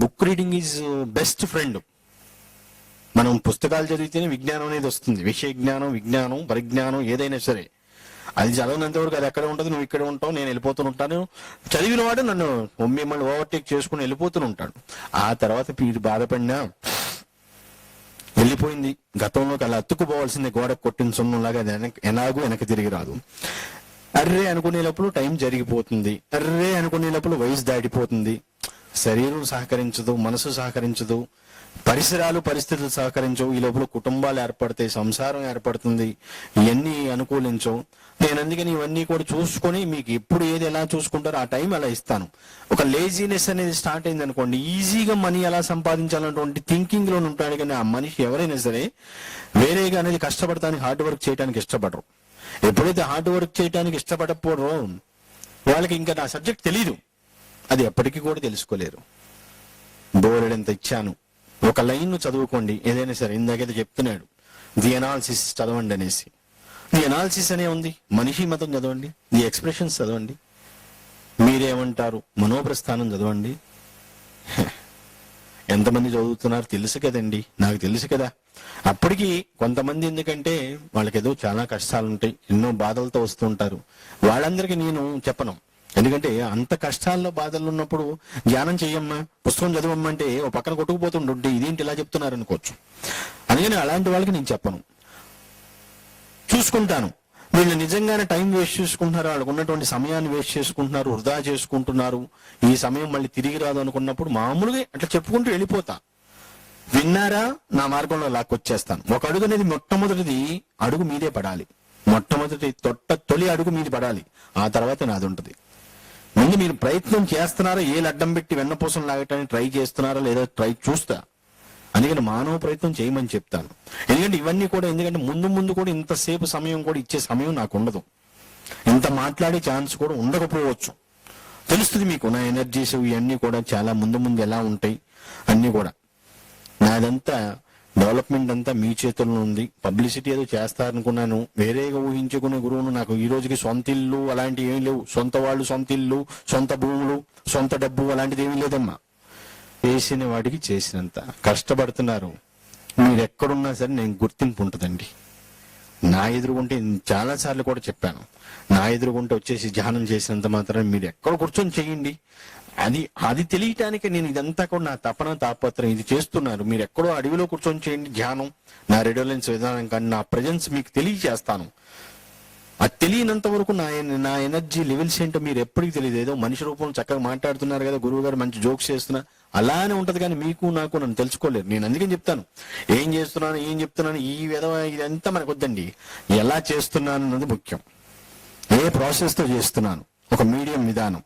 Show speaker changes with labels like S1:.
S1: Book reading is best friend. మనం పుస్తకాలు చదివితేనే విజ్ఞానం అనేది వస్తుంది. విషయ జ్ఞానం విజ్ఞానం పరిజ్ఞానం ఏదైనా సరే. అది చదవనంత వరకు అది ఎక్కడ ఉంటుంది? నువ్వు ఇక్కడ ఉంటావు నేను వెళ్ళిపోతూ ఉంటాను. చదివిన వాడు నన్ను మిమ్మల్ని ఓవర్టేక్ చేసుకుని వెళ్ళిపోతూ ఉంటాడు. ఆ తర్వాత వీడు బాధపడినా వెళ్ళిపోయింది. గతంలోకి అలా అత్తుకుపోవాల్సింది గోడ కొట్టిన సున్నంలాగా అది వెనక ఎలాగూ వెనక్కి తిరిగి రాదు. అర్రే అనుకునేటప్పుడు టైం జరిగిపోతుంది. అర్రే అనుకునేటప్పుడు వయసు దాటిపోతుంది. శరీరం సహకరించదు మనసు సహకరించదు పరిసరాలు పరిస్థితులు సహకరించవు. ఈ లోపల కుటుంబాలు ఏర్పడతాయి సంసారం ఏర్పడుతుంది ఇవన్నీ అనుకూలించవు. నేను అందుకని ఇవన్నీ కూడా చూసుకొని మీకు ఎప్పుడు ఏది ఎలా చూసుకుంటారో ఆ టైం అలా ఇస్తాను. ఒక లేజీనెస్ అనేది స్టార్ట్ అయింది అనుకోండి ఈజీగా మనీ ఎలా సంపాదించాలన్నటువంటి థింకింగ్లో ఉంటాడు. కానీ ఆ మనిషి ఎవరైనా సరే వేరేగా అనేది కష్టపడటానికి హార్డ్ వర్క్ చేయడానికి ఇష్టపడరు. ఎప్పుడైతే హార్డ్ వర్క్ చేయడానికి ఇష్టపడకపోరో వాళ్ళకి ఇంకా నా సబ్జెక్ట్ తెలియదు అది ఎప్పటికీ కూడా తెలుసుకోలేరు. బోరెడంత ఇచ్చాను. ఒక లైన్ చదువుకోండి. ఏదైనా సరే ఇందాకైతే చెప్తున్నాడు. ది అనాలిసిస్ చదవండి అనేసి. ది అనాలిసిస్ అనే ఉంది. మనిషి మతం చదవండి. ది ఎక్స్ప్రెషన్స్ చదవండి. మీరేమంటారు? మనోప్రస్థానం చదవండి. ఎంతమంది చదువుతున్నారు తెలుసు కదండి. నాకు తెలుసు కదా. అప్పటికి కొంతమంది ఎందుకంటే వాళ్ళకి ఏదో చాలా కష్టాలు ఉంటాయి ఎన్నో బాధలతో వస్తుంటారు వాళ్ళందరికీ నేను చెప్పను. ఎందుకంటే అంత కష్టాల్లో బాధలు ఉన్నప్పుడు ధ్యానం చేయమ్మా పుస్తకం చదవమ్మంటే ఓ పక్కన కొట్టుకుపోతుండే. ఇదేంటి ఇలా చెప్తున్నారు అనుకోవచ్చు. అందుకని అలాంటి వాళ్ళకి నేను చెప్పను. చూసుకుంటాను. వీళ్ళు నిజంగానే టైం వేస్ట్ చేసుకుంటున్నారు. వాళ్ళకు ఉన్నటువంటి సమయాన్ని వేస్ట్ చేసుకుంటున్నారు వృధా చేసుకుంటున్నారు. ఈ సమయం మళ్ళీ తిరిగి రాదు అనుకున్నప్పుడు మామూలుగా అట్లా చెప్పుకుంటూ వెళ్ళిపోతా. విన్నారా? నా మార్గంలో లాక్కొచ్చేస్తాను. ఒక అడుగు అనేది మొట్టమొదటిది అడుగు మీదే పడాలి. మొట్టమొదటి తొట్ట తొలి అడుగు మీది పడాలి. ఆ తర్వాత నాది ఉంటుంది ముందు మీరు ప్రయత్నం చేస్తున్నారా? ఏ అడ్డం పెట్టి వెన్నపూసం లాగటానికి ట్రై చేస్తున్నారా? లేదా ట్రై చూస్తా. అందుకని మానవ ప్రయత్నం చేయమని చెప్తాను. ఎందుకంటే ఇవన్నీ కూడా ఎందుకంటే ముందు ముందు కూడా ఇంతసేపు సమయం కూడా ఇచ్చే సమయం నాకు ఉండదు. ఇంత మాట్లాడే ఛాన్స్ కూడా ఉండకపోవచ్చు. తెలుస్తుంది మీకు నా ఎనర్జీస్ ఇవన్నీ కూడా చాలా ముందు ముందు ఎలా ఉంటాయి? అన్నీ కూడా. నాదంతా డెవలప్మెంట్ అంతా మీ చేతుల్లో ఉంది. పబ్లిసిటీ ఏదో చేస్తారనుకున్నాను. వేరేగా ఊహించుకునే గురువును నాకు ఈ రోజుకి సొంత ఇల్లు అలాంటివి ఏమీ లేవు. సొంత వాళ్ళు సొంత ఇల్లు సొంత భూములు సొంత డబ్బు అలాంటిది ఏమీ లేదమ్మా. చేసిన వాడికి చేసినంత. కష్టపడుతున్నారు. మీరు ఎక్కడున్నా సరే నేను గుర్తింపు ఉంటుందండి. నా ఎదురుగుంటే చాలా సార్లు కూడా చెప్పాను. నా ఎదురుగుంటే వచ్చేసి ధ్యానం చేసినంత మాత్రం మీరు ఎక్కడ కూర్చొని చేయండి అది అది తెలియటానికి నేను ఇదంతా కూడా నా తపన తాపత్రం ఇది చేస్తున్నారు మీరు ఎక్కడో అడవిలో కూర్చొని చేయండి ధ్యానం నా రెడోలెన్స్ విధానం కానీ నా ప్రజెన్స్ మీకు తెలియజేస్తాను. అది తెలియనంత వరకు నా నా ఎనర్జీ లెవెల్స్ ఏంటో మీరు ఎప్పటికీ తెలియదు. ఏదో మనిషి రూపంలో చక్కగా మాట్లాడుతున్నారు కదా గురువు గారు మంచి జోక్స్ చేస్తున్నా. అలానే ఉంటది కానీ మీకు నాకు నన్ను తెలుసుకోలేరు. నేను అందుకని చెప్తాను. ఏం చేస్తున్నాను ఏం చెప్తున్నాను ఈ విధవ ఇదంతా మనకు వద్దండి. ఎలా చేస్తున్నాను అన్నది ముఖ్యం. ఏ ప్రాసెస్తో చేస్తున్నాను? ఒక మీడియం విధానం.